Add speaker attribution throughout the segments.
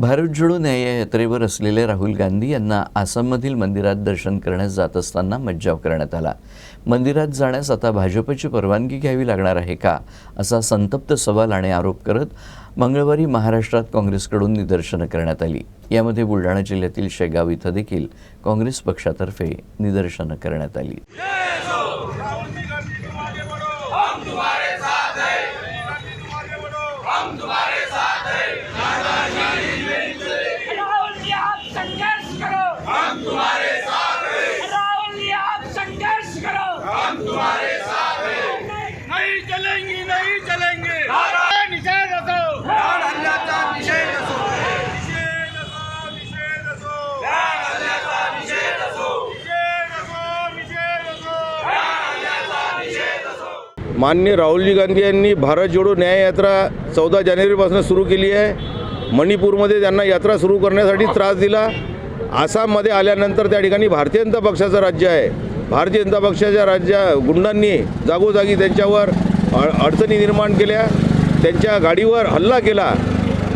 Speaker 1: भारत जोडो न्याय यात्रेवर असलेले राहुल गांधी यांना आसाममधील मंदिरात दर्शन करण्यास जात असताना मज्जाव करण्यात आला. मंदिरात जाण्यास आता भाजपची परवानगी घ्यावी लागणार आहे का? असा संतप्त सवाल आणि आरोप करत मंगळवारी महाराष्ट्रात काँग्रेसकडून निदर्शनं करण्यात आली. यामध्ये बुलढाणा जिल्ह्यातील शेगाव इथं देखील काँग्रेस पक्षातर्फे निदर्शनं करण्यात आली.
Speaker 2: राहुल
Speaker 3: चलेंगी नहीं चलेंगे। निषेध असो। असो। निषेध असो
Speaker 4: मान्य राहुलजी गांधी यांनी भारत जोडो न्याय यात्रा चौदा जानेवारीपासून सुरू केली आहे. मणिपूरमध्ये त्यांना यात्रा सुरू करण्यासाठी त्रास दिला. आसाममध्ये आल्यानंतर त्या ठिकाणी भारतीय जनता पक्षाचं राज्य आहे. भारतीय जनता पक्षाच्या राज्या गुंडांनी जागोजागी त्यांच्यावर अडचणी निर्माण केल्या. त्यांच्या गाडीवर हल्ला केला.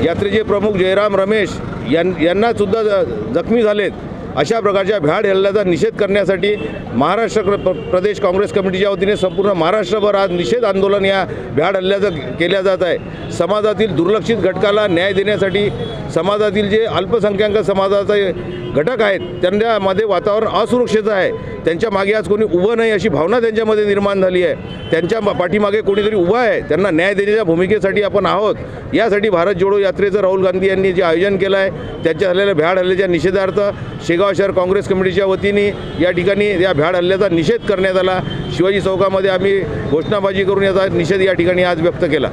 Speaker 4: यात्रेचे प्रमुख जयराम रमेश यां यांनासुद्धा ज- जखमी झालेत. अशा प्रकारच्या भ्याड हल्ल्याचा निषेध करण्यासाठी महाराष्ट्र प्र- प्र- प्रदेश काँग्रेस कमिटीच्या वतीने संपूर्ण महाराष्ट्रभर आज निषेध आंदोलन या भ्याड हल्ल्याचं केल्या जात आहे. समाजातील दुर्लक्षित घटकाला न्याय देण्यासाठी समाजातील जे अल्पसंख्याक समाजाचे घटक आहेत त्यांच्यामध्ये वातावरण असुरक्षित आहे. त्यांच्या मागे आज कोणी उभं नाही अशी भावना त्यांच्यामध्ये निर्माण झाली आहे. त्यांच्या पाठीमागे कोणीतरी उभं आहे. त्यांना न्याय देण्याच्या भूमिकेसाठी आपण आहोत. यासाठी भारत जोडो यात्रेचं राहुल गांधी यांनी जे आयोजन केलं आहे त्यांच्या झालेल्या भ्याड हल्ल्याच्या निषेधार्थ शेगाव शहर काँग्रेस कमिटीच्या वतीने या ठिकाणी या भ्याड हल्ल्याचा निषेध करण्यात आला. शिवाजी चौकामध्ये आम्ही घोषणाबाजी करून याचा निषेध या ठिकाणी आज व्यक्त केला.